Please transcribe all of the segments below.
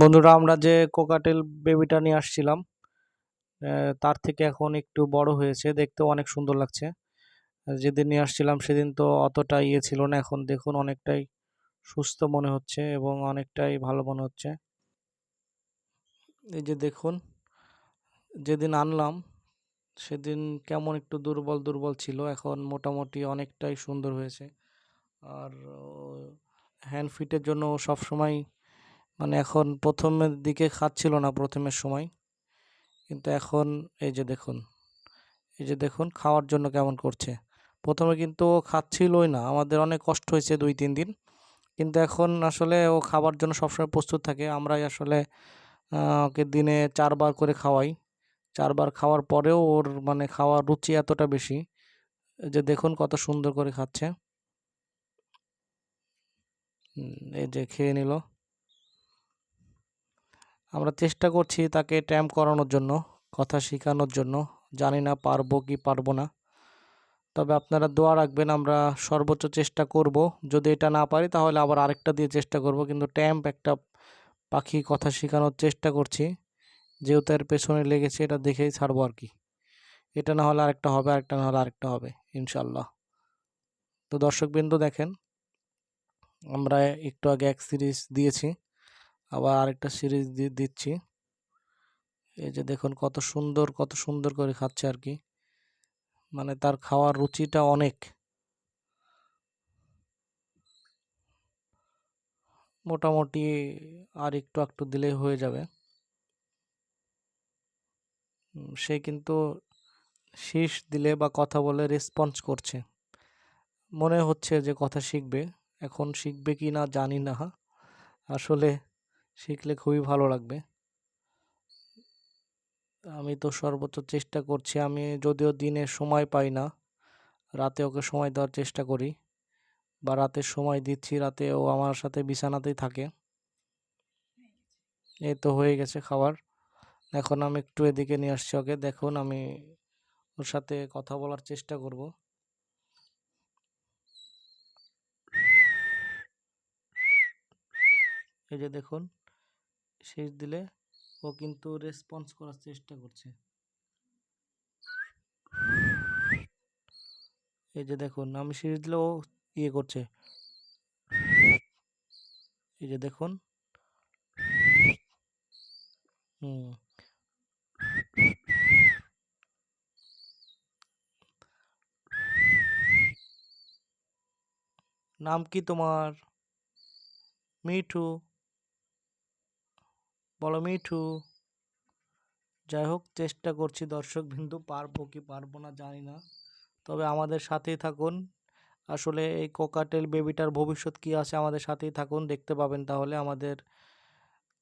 বন্ধুরা, আমরা যে কোকাটেল বেবিটা নিয়ে আসছিলাম তার থেকে এখন একটু বড় হয়েছে, দেখতেও অনেক সুন্দর লাগছে। যেদিন নিয়ে আসছিলাম সেদিন তো অতটা ইয়ে ছিল না, এখন দেখুন অনেকটাই সুস্থ মনে হচ্ছে এবং অনেকটাই ভালো মনে হচ্ছে। এই যে দেখুন, যেদিন আনলাম সেদিন কেমন একটু দুর্বল দুর্বল ছিল, এখন মোটামুটি অনেকটাই সুন্দর হয়েছে। আর হ্যান্ড ফিটের জন্য সবসময় মানে এখন প্রথমের দিকে খাচ্ছিল না প্রথমের সময়। কিন্তু এখন এই যে দেখুন, এই যে দেখুন খাওয়ার জন্য কেমন করছে। প্রথমে কিন্তু ও খাচ্ছিলই না, আমাদের অনেক কষ্ট হয়েছে দুই, তিন দিন। কিন্তু এখন আসলে ও খাবার জন্য সবসময় প্রস্তুত থাকে। আমরাই আসলে ওকে দিনে চারবার করে খাওয়াই। চারবার খাওয়ার পরেও ওর মানে খাওয়ার রুচি এতটা বেশি যে দেখুন কত সুন্দর করে খাচ্ছে। এই যে খেয়ে নিল। আমরা চেষ্টা করছি তাকে ট্যাম করানোর জন্য, কথা শেখানোর জন্য। জানি না পারব কি পারব না। তবে আপনারা দোয়া রাখবেন, আমরা সর্বোচ্চ চেষ্টা করব। যদি এটা না পারি, তাহলে আবার আরেকটা দিয়ে চেষ্টা করব। কিন্তু ট্যাম্প একটা পাখি কথা শেখানোর চেষ্টা করছি। যেহেতু এর পেছনে লেগেছে, এটা দেখেই ছাড়বো আর কি। এটা না হলে আরেকটা হবে, আরেকটা না হলে আরেকটা হবে ইনশাল্লাহ তো দর্শকবৃন্দ দেখেন, আমরা একটু আগে এক সিরিজ দিয়েছি। আবার আরেকটা সিরিজ দিচ্ছি। এই যে দেখুন কত সুন্দর কত সুন্দর করে খাচ্ছে আর কি। মানে তার খাওয়ার রুচিটা অনেক। মোটামুটি আর একটু একটু দিলেই হয়ে যাবে। সে কিন্তু শীষ দিলে বা কথা বলে রেসপন্স করছে। মনে হচ্ছে যে কথা শিখবে। এখন শিখবে কি না জানি না। আসলে শিখলে খুবই ভালো লাগবে। আমি তো সর্বোচ্চ চেষ্টা করছি, আমি যদিও দিনে সময় পাই না, রাতে ওকে সময় দেওয়ার চেষ্টা করি বা রাতে সময় দিচ্ছি, রাতে ও আমার সাথে বিছানাতেই থাকে। এই তো হয়ে গেছে খাবার। এখন আমি একটু এদিকে নিয়ে আসছি ওকে, দেখুন আমি ওর সাথে কথা বলার চেষ্টা করব। এই যে দেখুন শেষ দিলে ও কিন্তু রেসপন্স করার চেষ্টা করছে। এই যে দেখুন আমি শেষ দিলে ও ইয়ে করছে। এই যে দেখুন। হুম। নাম কি তোমার? মিঠু। বলো মিঠু যাই হোক চেষ্টা করছি দর্শক বিন্দু পারব কি পারব না জানি না। তবে আমাদের সাথেই থাকুন। আসলে এই কোকাটেল বেবিটার ভবিষ্যৎ কি আছে আমাদের সাথেই থাকুন, দেখতে পাবেন তাহলে। আমাদের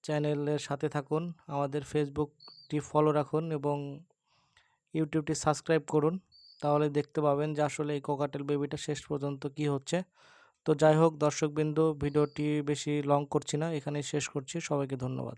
চ্যানেলের সাথে থাকুন, আমাদের ফেসবুকটি ফলো রাখুন এবং ইউটিউবটি সাবস্ক্রাইব করুন। তাহলে দেখতে পাবেন যে আসলে এই কোকাটেল বেবিটা শেষ পর্যন্ত কি হচ্ছে। তো যাই হোক দর্শকবিন্দু, ভিডিওটি বেশি লং করছি না, এখানেই শেষ করছি। সবাইকে ধন্যবাদ।